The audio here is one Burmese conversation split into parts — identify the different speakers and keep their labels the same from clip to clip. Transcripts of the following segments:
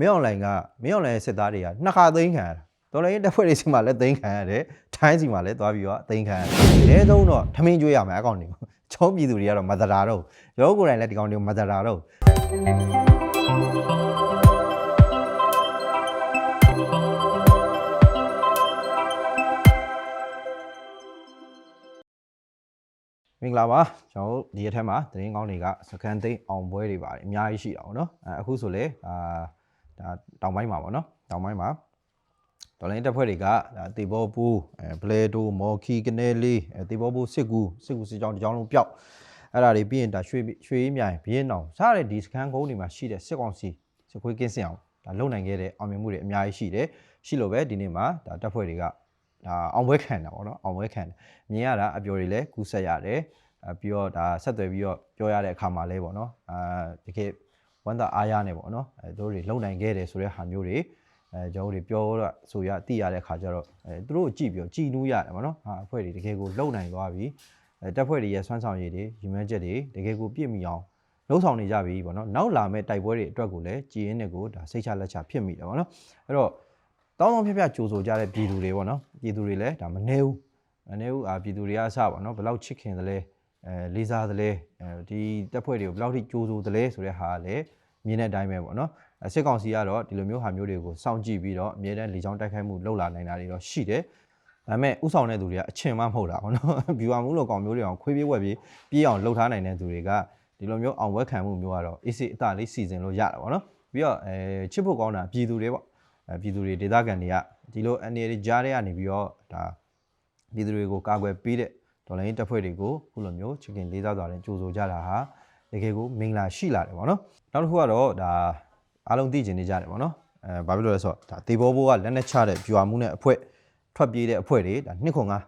Speaker 1: မင်းအွန်လိုင်းကမင်းအွန်လိုင်းစစ်သားတွေကနှစ်ခါသိမ်းခံရတာတော်လိုင်းတပ်ဖွဲ့တွေစီမှာလည်းသိမ်းခံရတယ်ထိုင်းစီမှာလည်းသွားပြီးတော့သိမ်းခံရတယ်အဲသုံးတော့ထမင်းကျွေးရမယ်အကောင့်တွေကိုချောင်းပြည်သူတွေကတော့မတရာတော့ရောကိုယ်တိုင်လည်းဒီကောင်တွေကိုမတရာတော့မင်္ဂလာပါကျွန်တော်တို့ဒီအထက်မှာသတင်းကောင်းတွေကစကန်သိန်းအောင်ပွဲတွေပါတယ်အများကြီးရှိတာပေါ့နော်အဲအခုဆိုလေအာ ဒါတောင်ပိုင်းမှာပေါ့နော်တောင်ပိုင်းမှာဒေါ်လာတက်ဖွဲ့တွေကဒါတေဘောပူးအဲဘလေတိုမော်ခီကနေလေးအဲတေဘောပူးစစ်ကူစစ်ကူစစ်ကြောင်းတစ်ကြောင်းလုံးပျောက်အဲ့ဒါတွေပြီးရင်ဒါရွှေရွှေမြိုင်ဘင်းအောင်စတဲ့ဒီစကန်ကုန်းတွေမှာရှိတဲ့စစ်ကောင်စီစစ်ခွေးကင်းစင်အောင်ဒါလုံနိုင်ခဲ့တဲ့အောင်မြင်မှုတွေအများကြီးရှိတယ်ရှိလို့ပဲဒီနေ့မှာဒါတက်ဖွဲ့တွေကဒါအောင်ပွဲခံတာပေါ့နော်အောင်ပွဲခံတယ်မြင်ရတာအပျော်တွေလည်းကူးဆက်ရတယ်အပြီးတော့ဒါဆက်သွယ်ပြီးတော့ပြောရတဲ့အခါမှာလဲပေါ့နော်အာတကယ် ဝမ်းသာအားရနေပေါ့နော်အဲတို့တွေလုံနိုင်ခဲ့တယ်ဆိုတဲ့ဟာမျိုးတွေအဲကျွန်တော်တို့ပြောတော့ဆိုရသိရတဲ့အခါကျတော့အဲသူတို့ကိုကြည့်ပြီးတော့ကြည်နူးရတယ်ပေါ့နော်ဟာအဖွဲ့တွေတကယ်ကိုလုံနိုင်သွားပြီအဲတက်ဖွဲ့တွေရဲ့ဆွမ်းဆောင်ရည်တွေရည်မှန်းချက်တွေတကယ်ကိုပြည့်မီအောင်လုံဆောင်နေကြပြီပေါ့နော်နောက်လာမဲ့တိုက်ပွဲတွေအတွက်ကိုလည်းကြည်ရင်းနဲ့ကိုဒါစိတ်ချလက်ချဖြစ်မိတယ်ပေါ့နော်အဲ့တော့တောင်းတောင်းဖြတ်ဖြတ်ကြိုဆိုကြတဲ့ပြည်သူတွေပေါ့နော်ပြည်သူတွေလည်းဒါမနေဘူးမနေဘူးအာပြည်သူတွေကအစပေါ့နော်ဘယ်လောက်ချစ်ခင်သလဲအဲလေးစားသလဲအဲဒီတက်ဖွဲ့တွေကိုဘယ်လောက်ထိကြိုဆိုသလဲဆိုတဲ့ဟာကလည်း မြင်တဲ့အတိုင်းပဲပေါ့နော်အဲစစ်ကောင်စီကတော့ဒီလိုမျိုးဟာမျိုးတွေကိုစောင့်ကြည့်ပြီးတော့အမြဲတမ်းလေကြောင်းတိုက်ခိုက်မှုလုပ်လာနိုင်တာတွေတော့ရှိတယ်ဒါပေမဲ့ဥဆောင်တဲ့သူတွေကအချင်းမှမဟုတ်တာပေါ့နော်ဘီဝါမှုလိုကောင်မျိုးတွေအောင်ခွေးပြေးဝက်ပြေးပြေးအောင်လှုပ်ထားနိုင်တဲ့သူတွေကဒီလိုမျိုးအောင်ဝက်ခံမှုမျိုးကတော့အေးစစ်အတလေးစီစဉ်လို့ရတာပေါ့နော်ပြီးတော့အဲချစ်ဖို့ကောင်းတာပြည်သူတွေပေါ့အဲပြည်သူတွေဒေသခံတွေကဒီလိုအနေတွေကြားထဲကနေပြီးတော့ဒါပြည်သူတွေကိုကာကွယ်ပေးတဲ့ဒေါ်လာရင်းတပ်ဖွဲ့တွေကိုခုလိုမျိုးချစ်ခင်လေးစားစွာနဲ့ကြိုဆိုကြတာဟာ တကယ်ကိုမင်္ဂလာရှိလာတယ်ပေါ့နော်နောက်တစ်ခုကတော့ဒါအားလုံးသိကျင်နေကြတယ်ပေါ့နော်အဲဘာဖြစ်လို့လဲဆိုတော့ဒါတေဘောဘိုးကလက်နဲ့ချတဲ့ပြွာမှုနဲ့အဖွဲ့ထွက်ပြေးတဲ့အဖွဲ့တွေဒါနှစ်ခွန်ငါ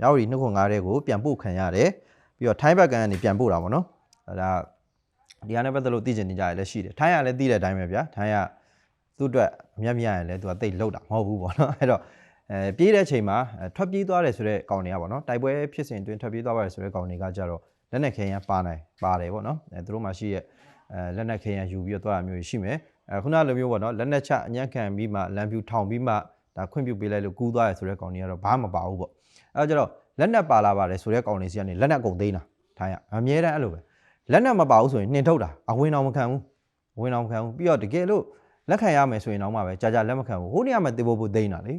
Speaker 1: မြောက်ရီနှစ်ခွန်ငါတွေကိုပြန်ပို့ခံရတယ်ပြီးတော့ထိုင်းဘက်ကန်ကနေပြန်ပို့တာပေါ့နော်ဒါဒီဟာနဲ့ပတ်သက်လို့သိကျင်နေကြရလည်းရှိတယ်ထိုင်းကလည်းသိတဲ့အတိုင်းပဲဗျာထိုင်းကသူ့အတွက်အမျက်မရရင်လည်းသူကတိတ်လောက်တာမဟုတ်ဘူးပေါ့နော်အဲ့တော့အဲပြေးတဲ့အချိန်မှာအဲထွက်ပြေးသွားတယ်ဆိုတဲ့ကောင်တွေကပေါ့နော်တိုက်ပွဲဖြစ်စဉ်အတွင်းထွက်ပြေးသွားပါတယ်ဆိုတဲ့ကောင်တွေကကြတော့ လက်နက်ခဲယမ်းပါနိုင်ပါတယ်ပေါ့နော်အဲသူတို့မှရှိရဲ့အဲလက်နက်ခဲယမ်းယူပြီးတော့သွားတာမျိုးရှိမယ်အဲခုနလိုမျိုးပေါ့နော်လက်နက်ချအညံ့ခံပြီးမှလမ်းပြူထောင်ပြီးမှဒါခွင့်ပြုပေးလိုက်လို့ကူးသွားတယ်ဆိုတဲ့ကောင်တွေကတော့ဘာမှမပါဘူးပေါ့အဲဒါကြတော့လက်နက်ပါလာပါတယ်ဆိုတဲ့ကောင်တွေစီကနေလက်နက်ကုန်သိမ်းတာထိုင်းရအမြဲတမ်းအဲ့လိုပဲလက်နက်မပါဘူးဆိုရင်နှင်ထုတ်တာအဝင်အောင်မခံဘူးအဝင်အောင်မခံဘူးပြီးတော့တကယ်လို့လက်ခံရမယ်ဆိုရင်တော့မှပဲကြာကြာလက်မခံဘူးဟိုနေရာမှာတေဖို့ဖို့သိမ့်တာလေ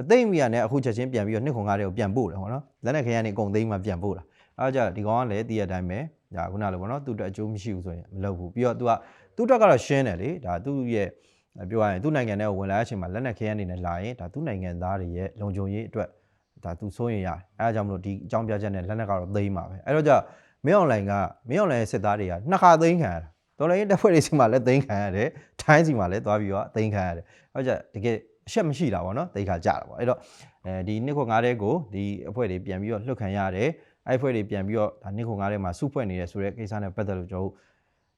Speaker 1: အသိမ့်မိရနဲ့အခုချက်ချင်းပြန်ပြီးတော့နှစ်ခွန်ကားတွေကိုပြန်ပို့တယ်ဟောနော်လက်နဲ့ခရမ်းနေအကုန်သိမ့်မှပြန်ပို့တာ အဲဒါကြဒီကောင်ကလည်းတည်ရတဲ့အတိုင်းပဲဒါခုနလိုပေါ့နော်သူ့အတွက်အကျိုးမရှိဘူးဆိုရင်မလုပ်ဘူးပြီးတော့ तू ကသူ့အတွက်ကတော့ရှင်းတယ်လေဒါသူ့ရဲ့ပြောရရင်သူ့နိုင်ငံထဲကိုဝင်လာတဲ့အချိန်မှာလက်နဲ့ခရမ်းနေနဲ့လာရင်ဒါသူ့နိုင်ငံသားတွေရဲ့လုံခြုံရေးအတွက်ဒါ तू စိုးရင်ရတယ်အဲဒါကြောင့်မလို့ဒီအကြောင်းပြချက်နဲ့လက်နဲ့ကတော့သိမ်းပါပဲအဲ့တော့ကြမင်းအွန်လိုင်းကမင်းအွန်လိုင်းစစ်သားတွေကနှစ်ခါသိမ်းခံရတာဒေါ်လာရင်းတက်ဖွဲ့တွေစီမှာလည်းသိမ်းခံရတယ်ထိုင်းစီမှာလည်းသွားပြီးတော့သိမ်းခံရတယ်ဟုတ်ကြတကယ်အချက်မရှိတာပေါ့နော်သိခါကြတာပေါ့အဲ့တော့အဲဒီနှစ်ခွန်ငါးတဲ့ကိုဒီအဖွဲ့တွေပြန်ပြီးတော့လှုပ်ခံရတယ် အဲ့အဖွဲ့တွေပြန်ပြီးတော့ဒါနှစ်ခွန်ငါးတဲ့မှာစုဖွဲ့နေတယ်ဆိုတဲ့ကိစ္စနဲ့ပတ်သက်လို့ကျွန်တော်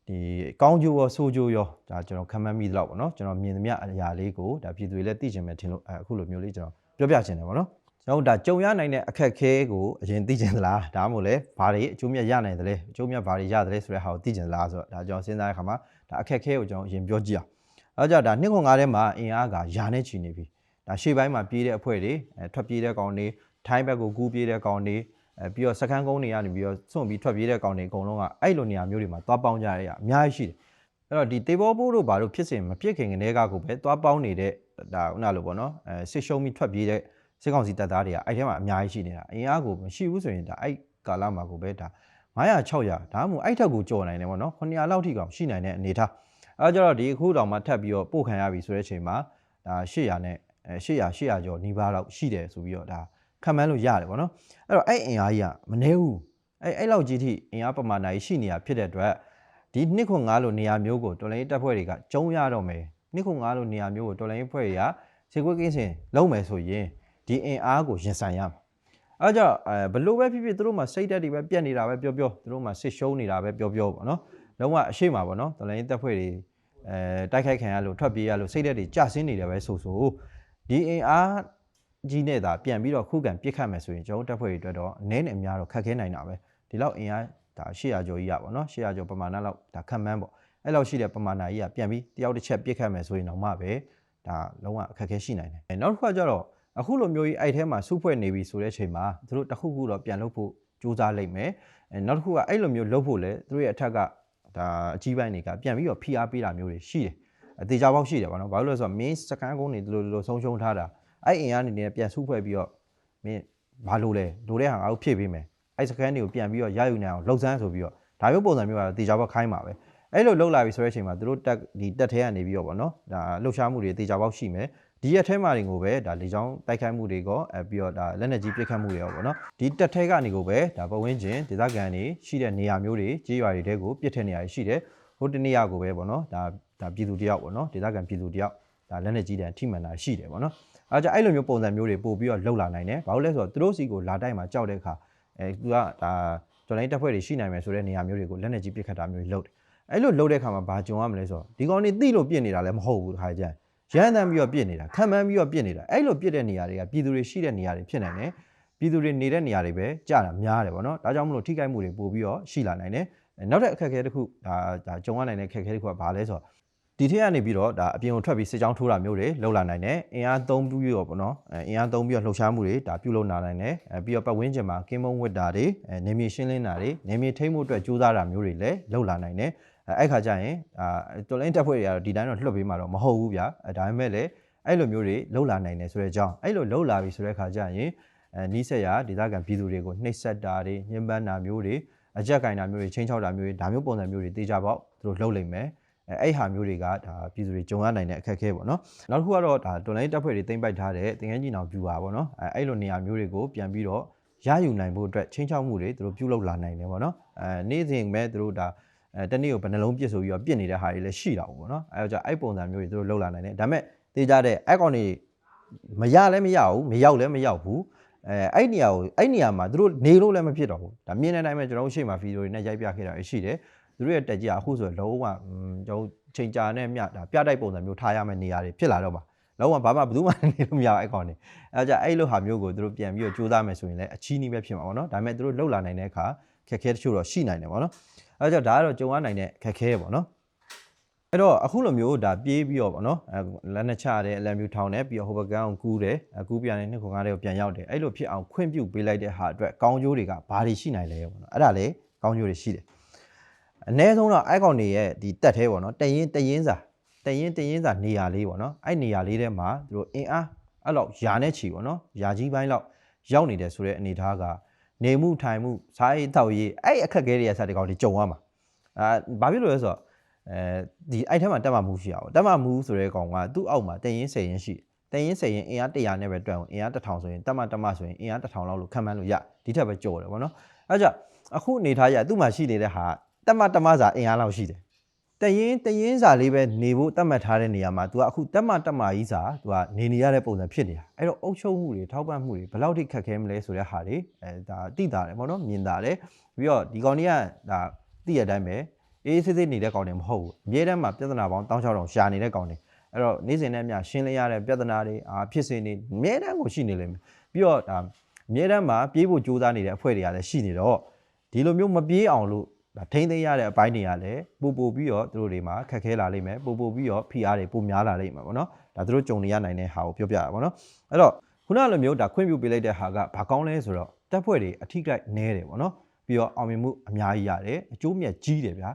Speaker 1: ဒီကောင်းကျိုးရောဆိုးကျိုးရောဒါကျွန်တော်ခံမှန်းမိသလောက်ပေါ့နော်ကျွန်တော်မြင်သမျှအရာလေးကိုဒါပြည်သူတွေလည်းသိချင်မယ်ထင်လို့အခုလိုမျိုးလေးကျွန်တော်ပြောပြချင်တယ်ပေါ့နော်ကျွန်တော်ဒါကြုံရနိုင်တဲ့အခက်ခဲကိုအရင်သိချင်သလားဒါမှမဟုတ်လဲဘာတွေအကျိုးမြတ်ရနိုင်သလဲအကျိုးမြတ်ဘာတွေရသလဲဆိုတဲ့ဟာကိုသိချင်သလားဆိုတော့ဒါကျွန်တော်စဉ်းစားတဲ့အခါမှာဒါအခက်ခဲကိုကျွန်တော်အရင်ပြောကြည့်အောင်အဲကြောင့်ဒါနှစ်ခွန်ငါးထဲမှာအင်အားကယာနဲ့ချီနေပြီဒါရှေ့ပိုင်းမှာပြေးတဲ့အဖွဲ့တွေအဲထွက်ပြေးတဲ့ကောင်တွေထိုင်းဘက်ကိုကူးပြေးတဲ့ကောင်တွေ အဲပြီးတော့စကန်းကုန်းတွေကနေပြီးတော့စွန့်ပြီးထွက်ပြေးတဲ့ကောင်တွေအကုန်လုံးကအဲ့လိုနေရာမျိုးတွေမှာသွားပေါင်းကြရတဲ့အများကြီးရှိတယ်အဲ့တော့ဒီတေဘောပိုးတို့ဘာလို့ဖြစ်စင်မဖြစ်ခင်ကတည်းကကိုပဲသွားပေါင်းနေတဲ့ဒါဥနာလို့ပေါ့နော်အဲစစ်ရှုံးပြီးထွက်ပြေးတဲ့စစ်ကောင်စီတပ်သားတွေကအဲ့ထဲမှာအများကြီးရှိနေတာအင်အားကိုမရှိဘူးဆိုရင်ဒါအဲ့ကာလမှာကိုပဲဒါ900 600ဒါမှမဟုတ်အဲ့ထက်ကိုကြော်နိုင်တယ်ပေါ့နော်900လောက်ထိကောင်ရှိနိုင်တဲ့အနေထားအဲကြတော့ဒီအခုတောင်မှထပ်ပြီးတော့ပို့ခံရပြီဆိုတဲ့အချိန်မှာဒါ800နဲ့အဲ800 800ကျော်နီးပါးလောက်ရှိတယ်ဆိုပြီးတော့ဒါ ခံမှန်းလို့ရတယ်ပေါ့နော်အဲ့တော့အဲ့အင်အားကြီးကမနှဲဘူးအဲ့အဲ့လောက်ကြီးထိအင်အားပမာဏကြီးရှိနေတာဖြစ်တဲ့အတွက်ဒီနှစ်ခွန်9လို့နေရာမျိုးကိုတော်လိုင်းတပ်ဖွဲ့တွေကကျုံရတော့မယ်နှစ်ခွန်9လို့နေရာမျိုးကိုတော်လိုင်းဖွဲ့တွေကခြေခွေးကင်းစင်လုံးမယ်ဆိုရင်ဒီအင်အားကိုရင်ဆိုင်ရမှာအဲကြောင့်အဲဘလို့ပဲဖြစ်ဖြစ်သူတို့မှစိတ်တက်တွေပဲပြက်နေတာပဲပြောပြောသူတို့မှစစ်ရှုံးနေတာပဲပြောပြောပေါ့နော်လုံးဝအရှိမပါပေါ့နော်တော်လိုင်းတက်ဖွဲ့တွေအဲတိုက်ခိုက်ခံရလို့ထွက်ပြေးရလို့စိတ်တက်တွေကျဆင်းနေတယ်ပဲဆိုဆိုဒီအင်အား ကြီးနဲ့သာပြန်ပြီးတော့ခုခံပြစ်ခတ်မယ်ဆိုရင်ကျွန်တော်တက်ဖွဲ့တွေအတွက်တော့အနည်းနဲ့အများတော့ခက်ခဲနိုင်တာပဲဒီလောက်အင်အားဒါ800ကျော်ကြီးရပါတော့နော်800ကျော်ပမာဏလောက်ဒါခံမှန်းပေါ့အဲ့လောက်ရှိတဲ့ပမာဏကြီးကပြန်ပြီးတယောက်တစ်ချက်ပြစ်ခတ်မယ်ဆိုရင်တော့မှပဲဒါလုံးဝအခက်အခဲရှိနိုင်တယ်နောက်တစ်ခါကျတော့အခုလိုမျိုးကြီးအဲ့ထဲမှာစုဖွဲ့နေပြီဆိုတဲ့အချိန်မှာသူတို့တစ်ခုခုတော့ပြန်လုပ်ဖို့ကြိုးစားလိုက်မယ်အဲနောက်တစ်ခုကအဲ့လိုမျိုးလုပ်ဖို့လဲသူတို့ရဲ့အထက်ကဒါအကြီးပိုင်းတွေကပြန်ပြီးတော့ဖိအားပေးတာမျိုးတွေရှိတယ်အသေးချာပေါက်ရှိတယ်ဗောနော်ဘာလို့လဲဆိုတော့ main စကန်ကုန်းတွေဒီလိုဒီလိုဆုံးရှုံးထားတာ အဲ့အင်အားနေနဲ့ပြန်စုဖွဲ့ပြီးတော့မင်းဘာလို့လဲလိုတဲ့ဟာငါတို့ဖြည့်ပေးမယ်အဲ့စကန်တွေကိုပြန်ပြီးတော့ရယူနိုင်အောင်လှုပ်ဆန်းဆိုပြီးတော့ဒါမျိုးပုံစံမျိုးကတော့တေချာပေါက်ခိုင်းပါပဲအဲ့လိုလှုပ်လာပြီဆိုတဲ့အချိန်မှာသူတို့တက်ဒီတက်ထဲကနေပြီးတော့ဗောနော်ဒါလှုပ်ရှားမှုတွေတေချာပေါက်ရှိမယ်ဒီရက်ထဲမှာတွေကိုပဲဒါလေချောင်းတိုက်ခိုက်မှုတွေကအဲပြီးတော့ဒါလက်နက်ကြီးပစ်ခတ်မှုတွေရောပေါ့နော်ဒီတက်ထဲကနေကိုပဲဒါပဝင်းကျင်ဒေသခံတွေရှိတဲ့နေရာမျိုးတွေကြေးရွာတွေတဲကိုပစ်တဲ့နေရာတွေရှိတယ်ဟိုတနေရာကိုပဲပေါ့နော်ဒါဒါပြည်သူတယောက်ပေါ့နော်ဒေသခံပြည်သူတယောက် ဒါလက်နက်ကြီးတန်ထိမှန်တာရှိတယ်ပေါ့နော်အဲကြအဲ့လိုမျိုးပုံစံမျိုးတွေပို့ပြီးတော့လှုပ်လာနိုင်တယ်ဘာလို့လဲဆိုတော့သူတို့စီကိုလာတိုက်မှာကြောက်တဲ့အခါအဲသူကဒါကျွန်တော်တပ်ဖွဲ့တွေရှိနိုင်မယ်ဆိုတဲ့နေရာမျိုးတွေကိုလက်နက်ကြီးပစ်ခတ်တာမျိုးတွေလုပ်တယ်အဲ့လိုလုပ်တဲ့အခါမှာဘာကြုံရမလဲဆိုတော့ဒီကောင်တွေတိလို့ပြစ်နေတာလည်းမဟုတ်ဘူးတခါကြမ်းရမ်းတမ်းပြီးတော့ပြစ်နေတာခံမှန်းပြီးတော့ပြစ်နေတာအဲ့လိုပြစ်တဲ့နေရာတွေကပြည်သူတွေရှိတဲ့နေရာတွေဖြစ်နိုင်တယ်ပြည်သူတွေနေတဲ့နေရာတွေပဲကြာတာများတယ်ဗောနော်ဒါကြောင့်မလို့ထိခိုက်မှုတွေပို့ပြီးတော့ရှိလာနိုင်တယ်အဲနောက်တဲ့အခက်အခဲတစ်ခုဒါဒါကြုံရနိုင်တဲ့အခက်အခဲတစ်ခုကဘာလဲဆိုတော့ ဒီထက်ကနေပြီးတော့ဒါအပြင်ကိုထွက်ပြီးစစ်ကြောင်းထိုးတာမျိုးတွေလှုပ်လာနိုင်တယ်အင်အားသုံးပြီးတော့ဗောနော်အဲအင်အားသုံးပြီးတော့လှုပ်ရှားမှုတွေဒါပြုလုပ်လာနိုင်တယ်အဲပြီးတော့ပတ်ဝန်းကျင်မှာကင်းမုံဝစ်တာတွေအဲနေမြေရှင်းလင်းတာတွေနေမြေထိမ့်မှုအတွက်ကြိုးစားတာမျိုးတွေလည်းလှုပ်လာနိုင်တယ်အဲအဲ့ခါကျရင်အာတော်လိုင်းတက်ဖွဲ့တွေကတော့ဒီတိုင်းတော့လှုပ်ပေးမှာတော့မဟုတ်ဘူးဗျာအဲဒါပေမဲ့လည်းအဲ့လိုမျိုးတွေလှုပ်လာနိုင်တယ်ဆိုတဲ့အကြောင်းအဲ့လိုလှုပ်လာပြီဆိုတဲ့ခါကျရင်အဲနီးစက်ရဒေသခံပြည်သူတွေကိုနှိပ်စက်တာတွေညှဉ်းပန်းတာမျိုးတွေအကြက်ကင်တာမျိုးတွေချင်းချောက်တာမျိုးတွေဒါမျိုးပုံစံမျိုးတွေတေချာပေါက်သူတို့လှုပ်လိမ့်မယ် အဲအဲ့ဟာမျိုးတွေကဒါပြည်သူတွေကြုံရနိုင်တဲ့အခက်အခဲပေါ့နော်နောက်တစ်ခုကတော့ဒါတော်လိုင်းတပ်ဖွဲ့တွေတင်ပိုက်ထားတဲ့တင်ငန်းကြီးနောင်ပြူပါပေါ့နော်အဲအဲ့လိုနေရာမျိုးတွေကိုပြန်ပြီးတော့ရယူနိုင်ဖို့အတွက်ချင်းချောက်မှုတွေသူတို့ပြုလုပ်လာနိုင်တယ်ပေါ့နော်အဲနေ့စဉ်ပဲသူတို့ဒါအဲတနေ့ကိုဘယ်နှလုံးပြစ်ဆိုပြီးတော့ပြစ်နေတဲ့ဟာတွေလည်းရှိတာပေါ့နော်အဲတော့အဲ့ပုံစံမျိုးတွေသူတို့လှုပ်လာနိုင်တယ်ဒါပေမဲ့တေးကြတဲ့အဲ့ကောင်နေမရလည်းမရဘူးမရောက်လည်းမရောက်ဘူးအဲအဲ့နေရာကိုအဲ့နေရာမှာသူတို့နေလို့လည်းမဖြစ်တော့ဘူးဒါမြင်တဲ့အတိုင်းပဲကျွန်တော်တို့ရှေ့မှာဗီဒီယိုတွေနဲ့ရိုက်ပြခဲ့တာရှိတယ် သူတို့ရဲ့တက်ကြီးကအခုဆိုရင်လုံးဝကျွန်တော်ချိန်ကြာနဲ့မြဒါပြတိုက်ပုံစံမျိုးထားရမယ့်နေရာတွေဖြစ်လာတော့ပါလုံးဝဘာမှဘယ်သူမှနေလို့မရဘူးအဲ့ကောင်နေအဲကြအဲ့လိုဟာမျိုးကိုသူတို့ပြန်ပြီးတော့စူးစမ်းမယ်ဆိုရင်လည်းအချီးနှီးပဲဖြစ်မှာပေါ့နော်ဒါပေမဲ့သူတို့လှုပ်လာနိုင်တဲ့အခါခက်ခဲတချို့တော့ရှိနိုင်တယ်ပေါ့နော်အဲကြောင့်ဒါကတော့ကြုံရနိုင်တဲ့ခက်ခဲပေါ့နော်အဲ့တော့အခုလိုမျိုးဒါပြေးပြီးတော့ဗောနော်အဲလက်နဲ့ချတဲ့အလံမျိုးထောင်းတယ်ပြီးတော့ဟိုဘက်ကန်းကိုကူးတယ်အကူးပြန်နေနှစ်ခုငါးတဲ့ကိုပြန်ရောက်တယ်အဲ့လိုဖြစ်အောင်ခွင့်ပြုပေးလိုက်တဲ့ဟာအတွက်ကောင်းကျိုးတွေကဘာတွေရှိနိုင်လဲဗောနော်အဲ့ဒါလေကောင်းကျိုးတွေရှိတယ် အ ਨੇ ဆုံးတော့အဲ့ကောင်တွေရဲ့ဒီတက်သေးဗောနော်တရင်တရင်စာတရင်တရင်စာနေရာလေးဗောနော်အဲ့နေရာလေးထဲမှာသူတို့အင်အားအဲ့လောက်ယာနဲ့ချီဗောနော်ယာကြီးပိုင်းလောက်ရောက်နေတယ်ဆိုတဲ့အနေအထားကနေမှုထိုင်မှုစားရေးတောက်ရေးအဲ့အခက်အခဲတွေကစတဲ့ကောင်တွေကြုံရမှာအာဘာဖြစ်လို့လဲဆိုတော့အဲဒီအဲ့ထက်မှာတက်မှမူရှိအောင်တက်မှမူဆိုတဲ့ကောင်ကသူ့အောက်မှာတရင်10ရင်ရှိတရင်10ရင်အင်အား100နဲ့ပဲတွက်အောင်အင်အား1000ဆိုရင်တက်မှတက်မှဆိုရင်အင်အား1000လောက်လို့ခံမှန်းလို့ရဒီထက်ပဲကြော်တယ်ဗောနော်အဲကြောင့်အခုအနေထားရသူ့မှာရှိနေတဲ့ဟာ တက်မှတက်မှစာအင်အားလောက်ရှိတယ်တရင်တရင်စာလေးပဲနေဖို့တတ်မှတ်ထားတဲ့နေရာမှာ तू ကအခုတက်မှတက်မှကြီးစာ तू ကနေနေရတဲ့ပုံစံဖြစ်နေတာအဲ့တော့အုပ်ချုပ်မှုတွေထောက်ပံ့မှုတွေဘယ်လောက်ထိခက်ခဲမလဲဆိုတဲ့ဟာတွေအဲဒါတိတာတယ်ဗောနော်မြင်တာတယ်ပြီးတော့ဒီကောင်တွေကဒါသိရတဲ့အတိုင်းပဲအေးစစ်စစ်နေတဲ့ကောင်တွေမဟုတ်ဘူးအမြဲတမ်းမှာပြဿနာပေါင်း1600ရှာနေတဲ့ကောင်တွေအဲ့တော့နေ့စဉ်နဲ့အမျှရှင်းလင်းရတဲ့ပြဿနာတွေအာဖြစ်စဉ်တွေအမြဲတမ်းကိုရှိနေလိမ့်မယ်ပြီးတော့ဒါအမြဲတမ်းမှာပြေးဖို့ကြိုးစားနေတဲ့အဖွဲ့တွေကလည်းရှိနေတော့ဒီလိုမျိုးမပြေးအောင်လို့ ဒါထိမ့်သိမ်းရတဲ့အပိုင်းတွေကလည်းပို့ပို့ပြီးတော့သူတို့တွေမှာခက်ခဲလာလိမ့်မယ်ပို့ပို့ပြီးတော့ဖိအားတွေပိုများလာလိမ့်မယ်ပေါ့နော်ဒါသူတို့ကြုံနေရနိုင်တဲ့ဟာကိုပြောပြရပါပေါ့နော်အဲ့တော့ခုနလိုမျိုးဒါခွင့်ပြုပေးလိုက်တဲ့ဟာကဘာကောင်းလဲဆိုတော့တက်ဖွဲ့တွေအထိကိုက်နဲတယ်ပေါ့နော်ပြီးတော့အောင်မြင်မှုအများကြီးရတယ်အကျိုးမြတ်ကြီးတယ်ဗျာ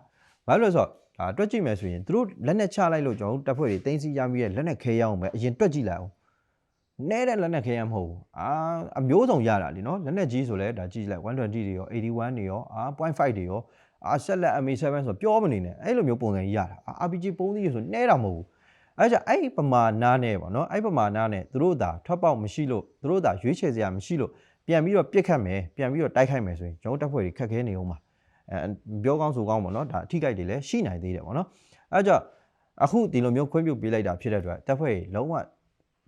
Speaker 1: ဘာလို့လဲဆိုတော့ဒါတွက်ကြည့်မယ်ဆိုရင်သူတို့လက်နဲ့ချလိုက်လို့ကျွန်တော်တို့တပ်ဖွဲ့တွေတင်းစီရမိရဲ့လက်နဲ့ခဲရအောင်ပဲအရင်တွက်ကြည့်လိုက်အောင်နဲတဲ့လက်နဲ့ခဲရမဟုတ်ဘူးအာအမျိုးစုံရတာလीနော်လက်နဲ့ကြီးဆိုလဲဒါကြည့်လိုက်120တွေရော81တွေရောအာ0.5တွေရော အာဆက်လက် MA7 ဆိုပြောမနေနဲ့အဲ့လိုမျိုးပုံစံကြီးရတာအာ RPG ပုံစံကြီးဆိုနဲတာမဟုတ်ဘူးအဲ့ကြင့်အဲ့ပမာဏနဲ့ပေါ့နော်အဲ့ပမာဏနဲ့သူတို့သာထွက်ပေါက်မရှိလို့သူတို့သာရွေးချယ်စရာမရှိလို့ပြန်ပြီးတော့ပြစ်ခတ်မယ်ပြန်ပြီးတော့တိုက်ခိုက်မယ်ဆိုရင်ကျွန်တော်တပ်ဖွဲ့တွေခက်ခဲနေအောင်ပါအဲပြောကောင်းဆိုကောင်းပေါ့နော်ဒါအထိကြိုက်တွေလည်းရှိနိုင်သေးတယ်ပေါ့နော်အဲကြောင့်အခုဒီလိုမျိုးခွင့်ပြုပေးလိုက်တာဖြစ်တဲ့အတွက်တက်ဖွဲ့လုံးဝ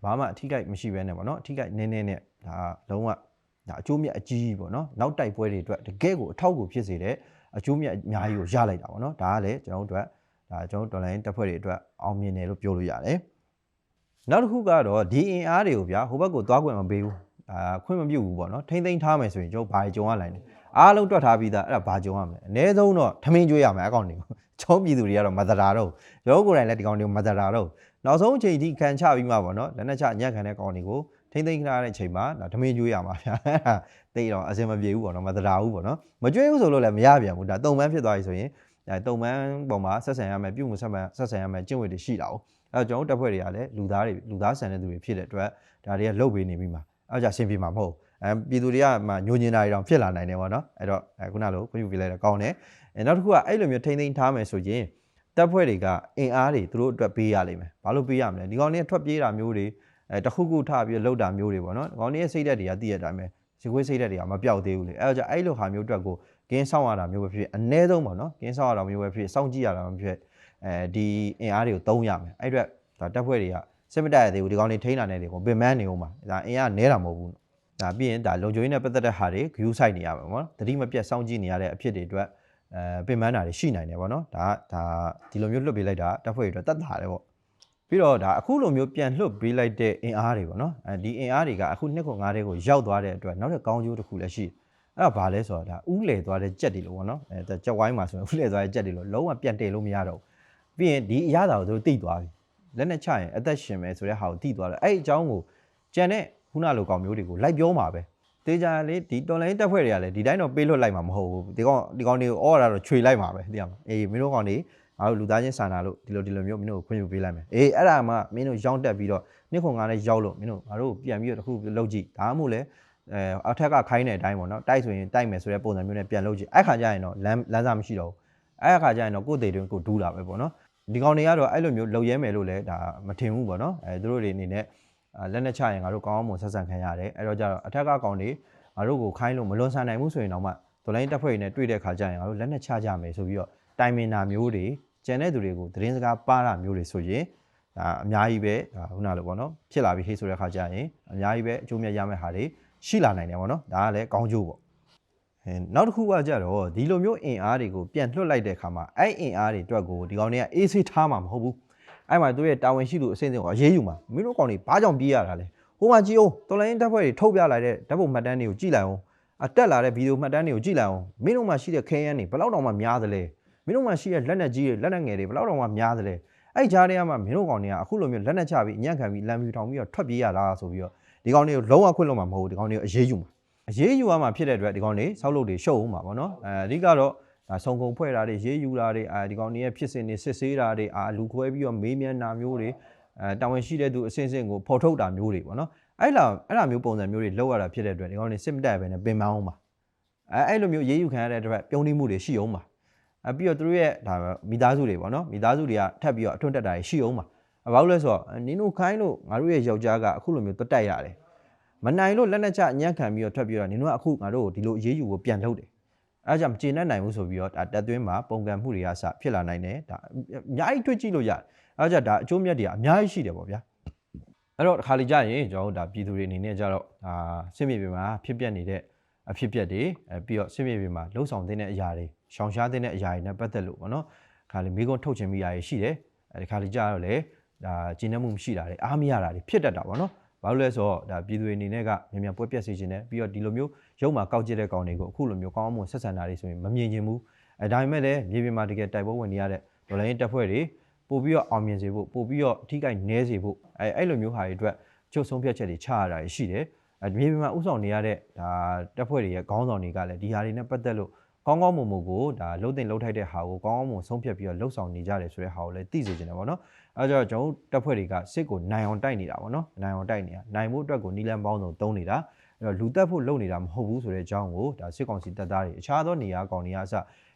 Speaker 1: ဘာမှအထိကြိုက်မရှိဘဲနဲ့ပေါ့နော်အထိကြိုက်နည်းနည်းနဲ့ဒါလုံးဝဒါအကျိုးမြတ်အကြီးပေါ့နော်နောက်တိုက်ပွဲတွေအတွက်တကယ်ကိုအထောက်အကူဖြစ်စေတဲ့ အကျိုးမြတ်အများကြီးကိုရလိုက်တာပေါ့နော်ဒါကလည်းကျွန်တော်တို့အတွက်ဒါကျွန်တော်တို့တော်လိုင်းတက်ဖွဲ့တွေအတွက်အောင်မြင်တယ်လို့ပြောလို့ရတယ်နောက်တစ်ခုကတော့ဒီအင်အားတွေကိုဗျာဟိုဘက်ကိုသွားခွင့်မပေးဘူးအာခွင့်မပြုဘူးပေါ့နော်ထိမ့်သိမ်းထားမယ်ဆိုရင်ကျွန်တော်ဘာကြုံရလိုက်လဲအားလုံးတွက်ထားပြီးသားအဲ့ဒါဘာကြုံရမလဲအနည်းဆုံးတော့ထမင်းကျွေးရမယ်အကောင့်တွေကိုကျောင်းပြည်သူတွေကတော့မတရာတော့ကျွန်တော်ကိုယ်တိုင်လည်းဒီကောင်တွေကိုမတရာတော့နောက်ဆုံးအချိန်ဒီခံချပြီးမှပေါ့နော်လက်နက်ချညက်ခံတဲ့ကောင်တွေကို ထိမ့်သိမ့်ခနာတဲ့အချိန်မှာဒါဓမင်းကျွေးရမှာဗျာအဲ့ဒါတိတ်တော့အစင်မပြေဘူးပေါ့နော်မတရာဘူးပေါ့နော်မကျွေးဘူးဆိုလို့လည်းမရပြန်ဘူးဒါတုံပန်းဖြစ်သွားပြီဆိုရင်ဒါတုံပန်းပုံမှာဆက်ဆံရမယ်ပြုမှုဆက်ဆံဆက်ဆံရမယ်ကျင့်ဝတ်တွေရှိတာ哦အဲ့တော့ကျွန်တော်တို့တက်ဖွဲ့တွေကလည်းလူသားတွေလူသားဆန်တဲ့သူတွေဖြစ်တဲ့အတွက်ဒါတွေကလှုပ်ပေးနေပြီမှာအဲ့ဒါကြဆင်ပြေမှာမဟုတ်အဲပြည်သူတွေကမှညိုညင်တာတွေတောင်ဖြစ်လာနိုင်တယ်ပေါ့နော်အဲ့တော့ခုနလိုခွင့်ပြုပေးလိုက်တော့ကောင်းတယ်အဲနောက်တစ်ခုကအဲ့လိုမျိုးထိမ့်သိမ်းထားမယ်ဆိုရင်တပ်ဖွဲ့တွေကအင်အားတွေသူတို့အတွက်ပေးရလိမ့်မယ်ဘာလို့ပေးရမလဲဒီကောင်တွေကထွက်ပြေးတာမျိုးတွေ အဲတခုခုထပြီးလှုပ်တာမျိုးတွေပေါ့နော်ဒီကောင်တွေရဲ့စိတ်ဓာတ်တွေကတည်ရတဲ့အတိုင်းပဲစီခွေးစိတ်ဓာတ်တွေကမပြောက်သေးဘူးလေအဲ့တော့အဲ့လိုဟာမျိုးအတွက်ကိုကင်းဆောင်ရတာမျိုးပဲဖြစ်အ ਨੇ ဆုံးပေါ့နော်ကင်းဆောင်ရတာမျိုးပဲဖြစ်စောင့်ကြည့်ရတာမျိုးဖြစ်အဲဒီအင်အားတွေကိုသုံးရမယ်အဲ့အတွက်ဒါတပ်ဖွဲ့တွေကစစ်မတက်ရသေးဘူးဒီကောင်တွေထိန်းလာနေတယ်ကိုပင်မန်းနေဦးမှာဒါအင်အားနဲတာမဟုတ်ဘူးဒါပြီးရင်ဒါလုံခြုံရေးနဲ့ပတ်သက်တဲ့ဟာတွေ view site နေရမှာပေါ့နော်တတိမပြတ်စောင့်ကြည့်နေရတဲ့အဖြစ်တွေအတွက်အဲပင်မန်းတာတွေရှိနိုင်တယ်ပေါ့နော်ဒါဒါဒီလိုမျိုးလွတ်ပေးလိုက်တာတပ်ဖွဲ့တွေအတွက်တတ်တာတယ်ပေါ့ ပြီးတော့ဒါအခုလိုမျိုးပြန်လွတ်ပေးလိုက်တဲ့အင်အားတွေပေါ့နော်အဲဒီအင်အားတွေကအခုနှစ်ခု၅တဲ့ကိုရောက်သွားတဲ့အတွက်နောက်ထပ်ကောင်းကျိုးတစ်ခုလည်းရှိတယ်အဲ့ဒါဘာလဲဆိုတော့ဒါဥလေသွားတဲ့ကြက်တွေလို့ပေါ့နော်အဲကြက်ဝိုင်းမှာဆိုရင်ဥလေသွားတဲ့ကြက်တွေလို့လုံးဝပြန်တည်လို့မရတော့ဘူးပြီးရင်ဒီအရသာကိုသူတို့တိသွားပြီလက်နဲ့ချရင်အသက်ရှင်မယ်ဆိုတဲ့ဟာကိုတိသွားတယ်အဲ့ဒီအကြောင်းကိုကြံတဲ့ခုနလိုကောင်မျိုးတွေကိုလိုက်ပြောမှာပဲတေးကြလေဒီတော်လိုင်းတက်ဖွဲ့တွေကလည်းဒီတိုင်းတော့ပေးလွတ်လိုက်မှာမဟုတ်ဘူးဒီကောင်ဒီကောင်တွေကိုအော်ရတာတော့ခြွေလိုက်မှာပဲသိရမှာအေးမင်းတို့ကောင်တွေ ငါတို့လူသားချင်းစာနာလို့ဒီလိုဒီလိုမျိုးမင်းတို့ကိုခွင့်ပြုပေးလိုက်မယ်အေးအဲ့ဒါမှမင်းတို့ရောင်းတက်ပြီးတော့နှစ်ခွန်ငါနဲ့ရောက်လို့မင်းတို့ငါတို့ပြန်ပြီးတော့တစ်ခုလုပ်ကြည့်ဒါမှမဟုတ်လေအဲအထက်ကခိုင်းတဲ့အတိုင်းပေါ့နော်တိုက်ဆိုရင်တိုက်မယ်ဆိုတဲ့ပုံစံမျိုးနဲ့ပြန်လုပ်ကြည့်အဲ့ခါကျရင်တော့လမ်းလမ်းစာမရှိတော့ဘူးအဲ့ခါကျရင်တော့ကိုယ့်တေတွင်ကိုဒူးတာပဲပေါ့နော်ဒီကောင်တွေကတော့အဲ့လိုမျိုးလုံရဲမယ်လို့လည်းဒါမထင်ဘူးပေါ့နော်အဲသူတို့တွေအနေနဲ့လက်နဲ့ချရင်ငါတို့ကောင်းအောင်မဆက်ဆံခံရတယ်အဲ့တော့ကျတော့အထက်ကကောင်တွေငါတို့ကိုခိုင်းလို့မလွန်ဆန်နိုင်ဘူးဆိုရင်တော့မှဒလိုင်းတက်ဖွဲ့တွေနဲ့တွေ့တဲ့ခါကျရင်ငါတို့လက်နဲ့ချကြမယ်ဆိုပြီးတော့တိုင်မင်တာမျိုးတွေ ကျန်တဲ့သူတွေကိုသတင်းစကားပါတာမျိုးတွေဆိုရင်ဒါအများကြီးပဲဒါခုနလိုပေါ့နော်ဖြစ်လာပြီဟေးဆိုတဲ့ခါကျရင်အများကြီးပဲအကျိုးမြတ်ရမယ့်ဟာတွေရှိလာနိုင်တယ်ပေါ့နော်ဒါကလည်းကောင်းကျိုးပေါ့အဲနောက်တစ်ခုကကြတော့ဒီလိုမျိုးအင်အားတွေကိုပြန်လွှတ်လိုက်တဲ့အခါမှာအဲ့အင်အားတွေအတွက်ကိုဒီကောင်တွေကအေးဆေးထားမှာမဟုတ်ဘူးအဲ့မှာသူရဲ့တာဝန်ရှိသူအဆင့်ဆင့်ကိုအရေးယူမှာမင်းတို့ကောင်တွေဘာကြောင့်ပြေးရတာလဲဟိုမှာကြည့်အောင်တော်လိုင်းတပ်ဖွဲ့တွေထုတ်ပြလိုက်တဲ့ဓာတ်ပုံမှတ်တမ်းတွေကိုကြည့်လိုက်အောင်အတက်လာတဲ့ဗီဒီယိုမှတ်တမ်းတွေကိုကြည့်လိုက်အောင်မင်းတို့မှာရှိတဲ့ခဲယမ်းတွေဘယ်လောက်တောင်မှများသလဲ မင်းတို့မှာရှိတဲ့လက်နက်ကြီးတွေလက်နက်ငယ်တွေဘယ်လောက်တောင်မှများသလဲအဲ့ကြားထဲမှာမင်းတို့ကောင်တွေကအခုလိုမျိုးလက်နက်ချပြီးအညံ့ခံပြီးလမ်းပြီးထောင်ပြီးတော့ထွက်ပြေးရတာဆိုပြီးတော့ဒီကောင်တွေကိုလုံးဝခွင့်လို့မှာမဟုတ်ဘူးဒီကောင်တွေကိုအရေးယူမှာအရေးယူရမှာဖြစ်တဲ့အတွက်ဒီကောင်တွေဆောက်လုပ်တွေရှုပ်အောင်မှာပေါ့နော်အဲအဓိကတော့ဒါစုံကုံဖွဲ့တာတွေရေးယူတာတွေအဲဒီကောင်တွေရဲ့ဖြစ်စဉ်တွေစစ်ဆေးတာတွေအာလူခွဲပြီးတော့မေးမြန်းတာမျိုးတွေအဲတာဝန်ရှိတဲ့သူအစင်းစင်းကိုဖော်ထုတ်တာမျိုးတွေပေါ့နော်အဲ့လာအဲ့လာမျိုးပုံစံမျိုးတွေလောက်ရတာဖြစ်တဲ့အတွက်ဒီကောင်တွေစစ်မတက်ပဲနဲ့ပင်ပန်းအောင်ပါအဲအဲ့လိုမျိုးရေးယူခံရတဲ့အတွက်ပြုံးတိမှုတွေရှိအောင်ပါ အဲပြီးတော့သူတို့ရဲ့ဒါမိသားစုတွေပေါ့နော်မိသားစုတွေကထပ်ပြီးတော့အထွတ်တက်တာတွေရှိအောင်ပါဘာလို့လဲဆိုတော့နင်တို့ခိုင်းလို့ငါတို့ရဲ့ယောက်ျားကအခုလိုမျိုးတွတ်တက်ရတယ်မနိုင်လို့လက်နဲ့ချညံ့ခံပြီးတော့ထွက်ပြီးတော့နင်တို့ကအခုငါတို့ကိုဒီလိုအေးအေးယူကိုပြန်လုပ်တယ်အဲကြောင့်မကျေနပ်နိုင်ဘူးဆိုပြီးတော့ဒါတက်သွင်းမှာပုံကံမှုတွေကစဖြစ်လာနိုင်တယ်ဒါအများကြီးတွေ့ကြည့်လို့ရတယ်အဲကြောင့်ဒါအကျိုးမြတ်တွေကအများကြီးရှိတယ်ပေါ့ဗျာအဲ့တော့တစ်ခါလေကြာရင်ကျွန်တော်တို့ဒါပြည်သူတွေအနေနဲ့ကြတော့ဒါစစ်မြေပြင်မှာဖြစ်ပျက်နေတဲ့ အဖြစ်ပျက်တွေအဲပြီးတော့စစ်မြေပြင်မှာလှုပ်ဆောင်တဲ့အရာတွေရှောင်ရှားတဲ့အရာတွေနဲ့ပတ်သက်လို့ပေါ့နော်ခါလေမိကုန်းထုတ်ခြင်းမိရာတွေရှိတယ်အဲဒီခါလေကြာတော့လေဒါကျင်းနှမှုမရှိတာတွေအားမရတာတွေဖြစ်တတ်တာပေါ့နော်ဘာလို့လဲဆိုတော့ဒါပြည်သူတွေအနေနဲ့ကမြန်မြန်ပွဲပြက်စေခြင်းနဲ့ပြီးတော့ဒီလိုမျိုးရုံမှာကောက်ကျစ်တဲ့ကောင်တွေကိုအခုလိုမျိုးကောင်းအောင်မဆက်ဆံတာတွေဆိုရင်မမြင်ချင်ဘူးအဲဒါပေမဲ့လည်းမြေပြင်မှာတကယ်တိုက်ပွဲဝင်နေရတဲ့ဒေါ်လာရင်းတပ်ဖွဲ့တွေပို့ပြီးတော့အောင်မြင်စေဖို့ပို့ပြီးတော့ထိခိုက်နည်းစေဖို့အဲအဲ့လိုမျိုးဟာတွေအတွက်ချုပ်ဆုံးဖြတ်ချက်တွေချရတာရှိတယ်အဲ မြေပြင်မှာဥဆောင်နေရတဲ့ဒါတပ်ဖွဲ့တွေရဲ့ခေါင်းဆောင်တွေကလည်းဒီဟာတွေနဲ့ပတ်သက်လို့ကောင်းကောင်းမွန်မွန်ကိုဒါလှုပ်တင်လှုပ်ထိုက်တဲ့ဟာကိုကောင်းကောင်းမွန်ဆုံးဖြတ်ပြီးတော့လှုပ်ဆောင်နေကြတယ်ဆိုတဲ့ဟာကိုလည်းသိစေချင်တယ်ပေါ့နော်အဲကြောင့်ကျွန်တော်တပ်ဖွဲ့တွေကစစ်ကိုနိုင်အောင်တိုက်နေတာပေါ့နော်နိုင်အောင်တိုက်နေတာနိုင်ဖို့အတွက်ကိုနီလန်ပေါင်းစုံတုံးနေတာအဲ့တော့လူတက်ဖို့လုပ်နေတာမဟုတ်ဘူးဆိုတဲ့အကြောင်းကိုဒါစစ်ကောင်စီတပ်သားတွေအခြားသောနေရာကောင်တွေအစ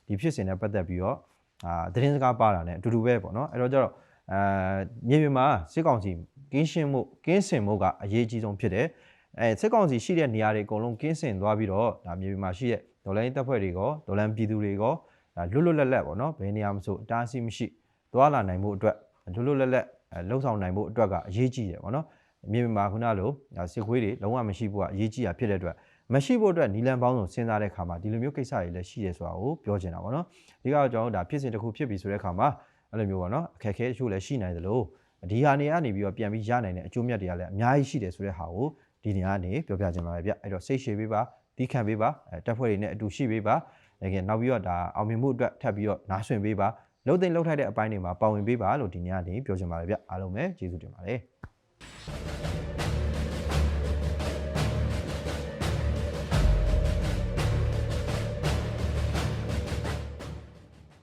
Speaker 1: ဒီဖြစ်စဉ်နဲ့ပတ်သက်ပြီးတော့အာသတင်းစကားပါတာ ਨੇ အတူတူပဲပေါ့နော်အဲ့တော့ကျတော့အာမြေပြင်မှာစစ်ကောင်စီကင်းရှင်းမှုကင်းစင်မှုကအရေးကြီးဆုံးဖြစ်တယ် အဲစစ်ကောင်စီရှိတဲ့နေရာတွေအကုန်လုံးကင်းစင်သွားပြီးတော့ဒါမြေပြင်မှာရှိတဲ့ဒေါ်လာတပ်ဖွဲ့တွေကောဒေါ်လာပြည်သူတွေကောဒါလွတ်လွတ်လပ်လပ်ပေါ့နော်ဘယ်နေရာမှာဆိုအတားအဆီးမရှိသွားလာနိုင်မှုအတွက်လွတ်လွတ်လပ်လပ်လှုပ်ဆောင်နိုင်ဖို့အတွက်ကအရေးကြီးတယ်ပေါ့နော်မြေပြင်မှာခုနလိုစစ်ခွေးတွေလုံးဝမရှိဖို့ကအရေးကြီးတာဖြစ်တဲ့အတွက်မရှိဖို့အတွက်နီလန်ပေါင်းစုံစဉ်းစားတဲ့အခါမှာဒီလိုမျိုးကိစ္စတွေလည်းရှိတယ်ဆိုတာကိုပြောချင်တာပေါ့နော်ဒီကတော့ကျွန်တော်တို့ဒါဖြစ်စဉ်တစ်ခုဖြစ်ပြီဆိုတဲ့အခါမှာအဲ့လိုမျိုးပေါ့နော်အခက်အခဲတချို့လည်းရှိနိုင်သလိုဒီဟာနေကနေပြီးတော့ပြန်ပြီးရနိုင်တဲ့အကျိုးမြတ်တွေကလည်းအများကြီးရှိတယ်ဆိုတဲ့ဟာကို ဒီနေရာကနေပြောပြချင်ပါတယ်ဗျအဲ့တော့စိတ်ရှည်ပေးပါတီးခံပေးပါအဲတက်ဖွဲ့တွေနဲ့အတူရှိပေးပါတကယ်နောက်ပြီးတော့ဒါအောင်မြင်မှုအတွက်ထပ်ပြီးတော့နားဆွင့်ပေးပါလှုပ်သိမ်းလှုပ်ထိုက်တဲ့အပိုင်းတွေမှာပါဝင်ပေးပါလို့ဒီနေ့ကနေပြောချင်ပါတယ်ဗျအားလုံးပဲကျေးဇူးတင်ပါတယ်